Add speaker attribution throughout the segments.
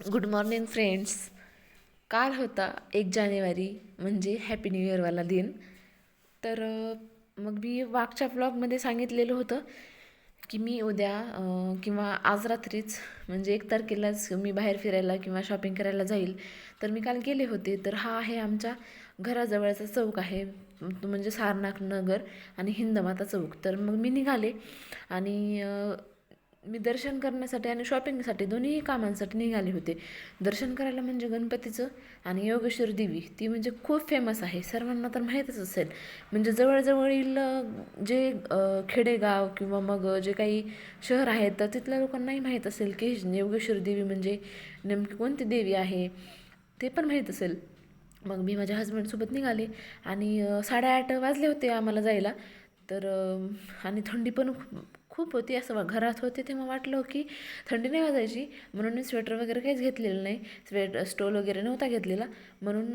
Speaker 1: Good morning friends काल होता एक जानेवारी म्हणजे हॅपी न्यू इयरवाला दिन. तर मग मी वागच्या ब्लॉगमध्ये सांगितलेलं होतं की मी उद्या किंवा आज रात्रीच म्हणजे एक तारखेलाच मी बाहेर फिरायला किंवा शॉपिंग करायला जाईल. तर मी काल गेले होते. तर हा आहे आमच्या घराजवळचा चौक आहे म्हणजे सारनाथ नगर आणि हिंदमाता चौक. तर मग मी निघाले आणि मी दर्शन करण्यासाठी आणि शॉपिंगसाठी दोन्ही कामांसाठी निघाले होते. दर्शन करायला म्हणजे गणपतीचं आणि योगेश्वर देवी ती म्हणजे खूप फेमस आहे. सर्वांना तर माहीतच असेल. म्हणजे जवळजवळील जे खेडेगाव किंवा मग जे काही शहर आहेत तर तिथल्या लोकांनाही माहीत असेल की योगेश्वर देवी म्हणजे नेमकी कोणती देवी आहे ते पण माहीत असेल. मग मी माझ्या हस्बंडसोबत निघाले आणि साडेआठ वाजले होते आम्हाला जायला. तर आणि थंडी पण खूप होती असं वा- घरात होते तेव्हा वाटलं की थंडी नाही वाजायची. म्हणून मी स्वेटर वगैरे काहीच घेतलेलं नाही. स्वेट स्टोल वगैरे नव्हता घेतलेला. म्हणून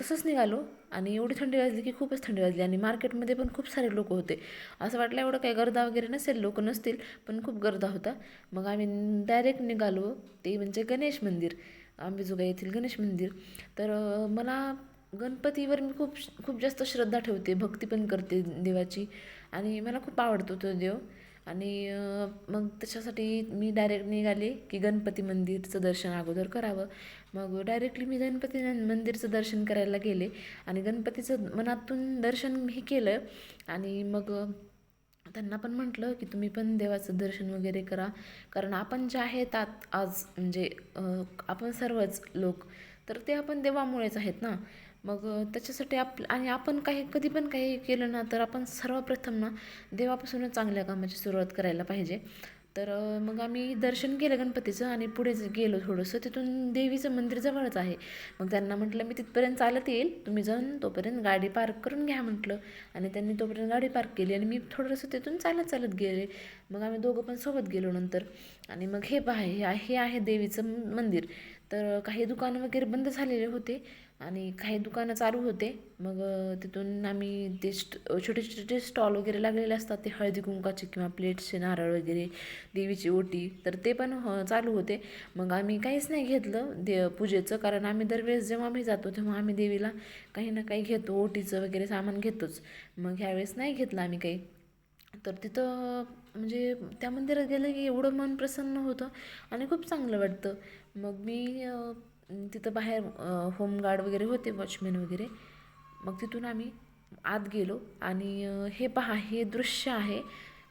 Speaker 1: तसंच निघालो. आणि एवढी थंडी वाजली की खूपच थंडी वाजली. आणि मार्केटमध्ये पण खूप सारे लोक होते. असं वाटलं एवढं काही गर्दा वगैरे नसेल लोक नसतील पण खूप गर्दा होता. मग आम्ही डायरेक्ट निघालो. ते म्हणजे गणेश मंदिर. आंबेजोगाई येथील गणेश मंदिर. तर मला गणपतीवर मी खूप खूप जास्त श्रद्धा ठेवते. भक्ती पण करते देवाची. आणि मला खूप आवडतो तो देव. आणि मग त्याच्यासाठी मी डायरेक्ट निघाले की गणपती मंदिरचं दर्शन अगोदर करावं. मग डायरेक्टली मी गणपती मंदिरचं दर्शन करायला गेले आणि गणपतीचं मनातून दर्शन हे केलं आणि मग त्यांना पण म्हटलं की तुम्ही पण देवाचं दर्शन वगैरे करा. कारण आपण जे आहेत आत आज म्हणजे आपण सर्वच लोक तर ते आपण देवामुळेच आहेत ना. मग त्याच्यासाठी आप आणि आपण काही कधी पण काही केलं ना तर आपण सर्वप्रथम ना देवापासूनच चांगल्या कामाची सुरुवात करायला पाहिजे. तर मग आम्ही दर्शन केलं गणपतीचं आणि पुढे गेलो थोडंसं. तिथून देवीचं मंदिर जवळच आहे. मग त्यांना म्हटलं मी तिथपर्यंत चालत येईल. तुम्ही जाऊन तोपर्यंत गाडी पार्क करून घ्या म्हटलं. आणि त्यांनी तोपर्यंत गाडी पार्क केली आणि मी थोडंसं तिथून चालत चालत गेले. मग आम्ही दोघं पण सोबत गेलो नंतर. आणि मग हे पहा हे आहे हे आहे देवीचं मंदिर. तर काही दुकानं वगैरे बंद झालेले होते. आणि काही दुकानं चालू होते. मग तिथून आम्ही ते स्ट छोटे छोटे स्टॉल वगैरे लागलेले असतात ते हळदी कुंकाचे किंवा प्लेट्सचे नारळ वगैरे देवीची ओटी तर ते पण चालू होते. मग आम्ही काहीच नाही घेतलं दे पूजेचं कारण आम्ही दरवेळेस जेव्हा आम्ही जातो तेव्हा आम्ही देवीला काही ना काही घेतो ओटीचं वगैरे सामान घेतोच. मग ह्यावेळेस नाही घेतलं आम्ही काही. तर तिथं म्हणजे त्या मंदिरात गेलं की एवढं मन प्रसन्न होतं आणि खूप चांगलं वाटतं. मग मी तिथं बाहेर होमगार्ड वगैरे होते वॉचमॅन वगैरे. मग तिथून आम्ही आत गेलो आणि हे पहा हे दृश्य आहे.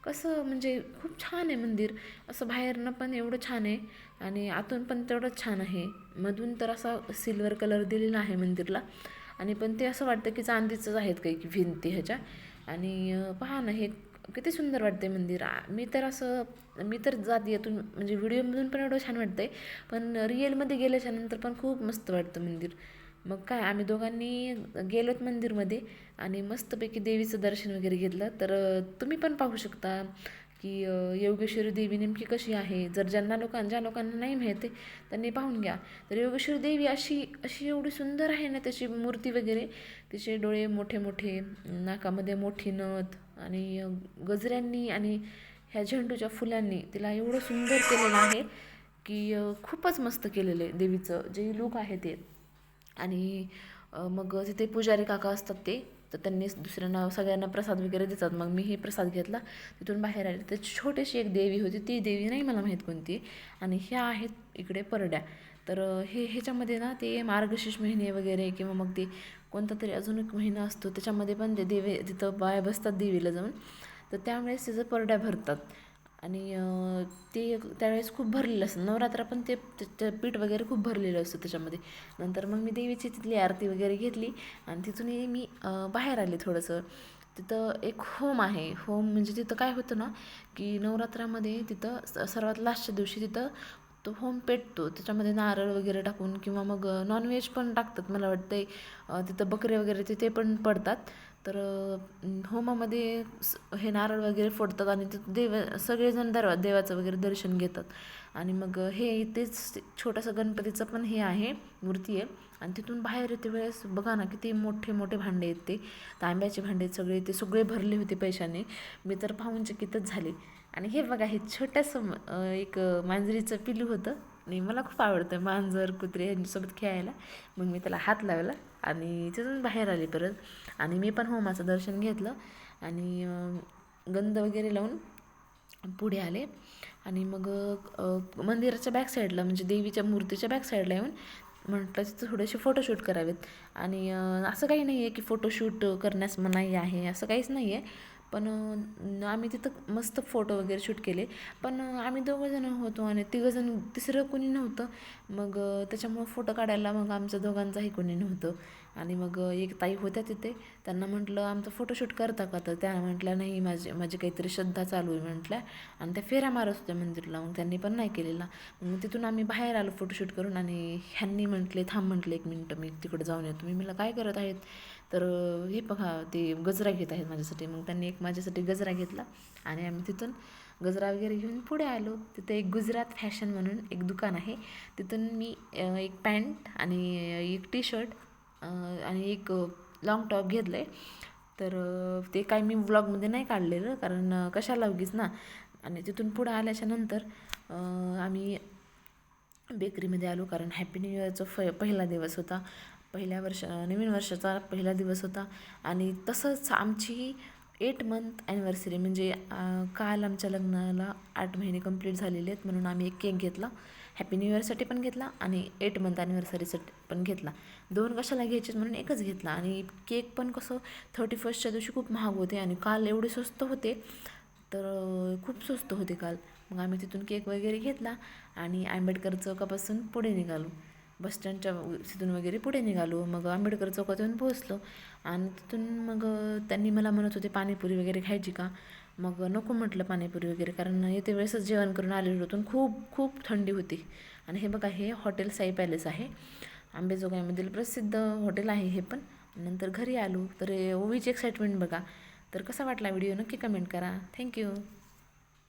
Speaker 1: कसं म्हणजे खूप छान आहे मंदिर. असं बाहेरनं पण एवढं छान आहे आणि आतून पण तेवढंच छान आहे. मधून तर असा सिल्वर कलर दिलेला आहे मंदिरला. आणि पण ते असं वाटतं की चांदीचंच आहेत काही की भिंती ह्याच्या. आणि पहा ना हे किती सुंदर वाटते मंदिर. मी तर असं मी तर जात यातून म्हणजे व्हिडिओमधून पण एवढं छान वाटतंय पण रिअलमध्ये गेल्याच्यानंतर पण खूप मस्त वाटतं मंदिर. मग काय आम्ही दोघांनी गेलोत मंदिरमध्ये आणि मस्तपैकी देवीचं दर्शन वगैरे घेतलं. तर तुम्ही पण पाहू शकता. की योगेश्वरी देवी नेमकी कशी आहे? जर ज्यांना लोकां ज्या लोकांना नाही माहिती त्यांनी पाहून घ्या. तर योगेश्वरी देवी अशी अशी एवढी सुंदर आहे ना त्याची मूर्ती वगैरे तिचे डोळे मोठे मोठे नाकामध्ये मोठी नथ आणि गजऱ्यांनी आणि ह्या झेंडूच्या फुलांनी तिला एवढं सुंदर केलेलं आहे की खूपच मस्त केलेलं आहे देवीचं जे लोक आहे ते. आणि मग तिथे पुजारी काका असतात ते तर त्यांनी दुसऱ्यांना सगळ्यांना प्रसाद वगैरे देतात. मग मी हे प्रसाद घेतला. तिथून बाहेर आले. तर छोटीशी एक देवी होती. ती देवी नाही मला माहीत कोणती. आणि ह्या आहेत इकडे परड्या. तर हे ह्याच्यामध्ये ना ते मार्गशीर्ष महिने वगैरे किंवा मग ते कोणता तरी अजून एक महिना असतो. त्याच्यामध्ये पण ते देवी तिथं बाय बसतात देवीला जाऊन. तर त्यावेळेस तिचं परड्या भरतात. आणि ते त्यावेळेस खूप भरलेलं असतं. नवरात्र पण ते ते पीठ वगैरे खूप भरलेलं असतं त्याच्यामध्ये. नंतर मग मी देवीची तिथली आरती वगैरे घेतली आणि तिथूनही मी बाहेर आले थोडंसं. तिथं एक होम आहे. होम म्हणजे तिथं काय होतं ना की नवरात्रामध्ये तिथं स- सर्वात लास्टच्या दिवशी तिथं तो होम पेटतो. त्याच्यामध्ये नारळ वगैरे टाकून किंवा मग नॉनव्हेज पण टाकतात. मला वाटतं तिथं बकरे वगैरे तिथे पण पडतात. तर होमामध्ये स- हे नारळ वगैरे फोडतात आणि ते देव सगळेजण दरवा देवाचं वगैरे दर्शन घेतात. आणि मग हे इथेच छोटंसं गणपतीचं पण हे आहे मूर्ती आहे. आणि तिथून बाहेर येते वेळेस बघा ना किती मोठे मोठे भांडे आहेत ते. तांब्याचे भांडे आहेत सगळे ते सगळे भरले होते पैशाने. मी तर पाहून झाले. आणि हे बघा हे छोटंसं एक मांजरीचं पिलू होतं. आणि मला खूप आवडतं मांजर कुत्रे यांच्यासोबत खेळायला. मग मी त्याला हात लावला. आणि तिथून बाहेर आले परत. आणि मी पण होमाचं दर्शन घेतलं. आणि गंध वगैरे लावून पुढे आले. आणि मग मंदिराच्या बॅक साईडला म्हणजे देवीच्या मूर्तीच्या बॅक साईडला येऊन म्हटलं तिथं थोडेसे फोटोशूट करावेत. आणि असं काही नाही आहे की फोटोशूट करण्यास मनाई आहे असं काहीच नाही आहे पण आम्ही तिथं मस्त फोटो वगैरे शूट केले. पण आम्ही दोघंजणं होतो आणि तिघंजण तिसरं कोणी नव्हतं. मग त्याच्यामुळं फोटो काढायला मग आमच्या दोघांचाही कोणी नव्हतं. आणि मग एक ताई होत्या तिथे. त्यांना म्हटलं आमचं फोटोशूट करता का तर? त्या म्हटल्या नाही माझी माझी काहीतरी श्रद्धा चालू आहे म्हटल्या. आणि त्या फेऱ्या मारत होत्या मंदिरला. मग त्यांनी पण नाही केलेला. मग तिथून आम्ही बाहेर आलो फोटोशूट करून आणि ह्यांनी म्हटले थांब म्हटले एक मिनटं मी तिकडे जाऊन येतो. मी मला काय करत आहेत? तर हे बघा ते गजरा घेत आहेत माझ्यासाठी. मग त्यांनी एक माझ्यासाठी गजरा घेतला आणि आम्ही तिथून गजरा वगैरे घेऊन पुढे आलो. तिथं एक गुजरात फॅशन म्हणून एक दुकान आहे. तिथून मी एक पॅन्ट आणि एक टी शर्ट आणि एक लॉंग टॉप घेतलं आहे तर ते काय मी व्लॉगमध्ये नाही काढलेलं कारण कशाला उगीच ना. आणि तिथून पुढं आल्याच्यानंतर आम्ही बेकरीमध्ये आलो कारण हॅपी न्यू इयरचा फ पहिला दिवस होता. पहिल्या वर्ष नवीन वर्षाचा पहिला दिवस होता. आणि तसंच आमची एट मंथ ॲनिव्हर्सरी म्हणजे काल आमच्या लग्नाला आठ महिने कंप्लीट झालेले आहेत म्हणून आम्ही एक केक घेतला. हॅपी न्यू इयरसाठी पण घेतला आणि एट मंथ ॲनिव्हर्सरीसाठी पण घेतला. दोन कशाला घ्यायचे म्हणून एकच घेतला. आणि केक पण कसं थर्टी फर्स्टच्या दिवशी खूप महाग होते आणि काल एवढे स्वस्त होते. तर खूप स्वस्त होते काल. मग आम्ही तिथून केक वगैरे घेतला आणि आंबेडकर चौकापासून पुढे निघालो. बसस्टँडच्या तिथून वगैरे पुढे निघालो. मग आंबेडकर चौकात येऊन पोहोचलो. आणि तिथून मग त्यांनी मला म्हणत होते पाणीपुरी वगैरे खायची का? मग नको म्हटलं पाणीपुरी वगैरे कारण येते वेळेसच जेवण करून आलेलो होतो. खूप खूप थंडी होती. आणि हे बघा हे हॉटेल साई पॅलेस आहे. आंबेजोगाईमधील प्रसिद्ध हॉटेल आहे हे पण. नंतर घरी आलो. तर ओवीची एक्साइटमेंट बघा. तर कसा वाटला व्हिडिओ? नक्की कमेंट करा. थँक्यू